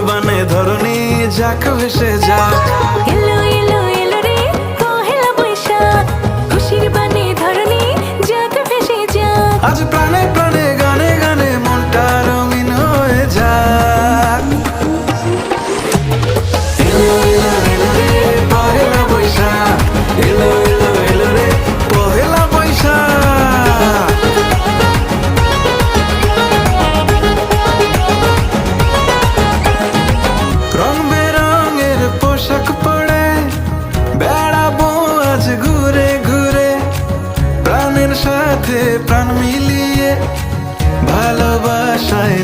বানে ধরনী যাক ভেসে সাথে প্রাণ মিলিয়ে ভালোবাসায়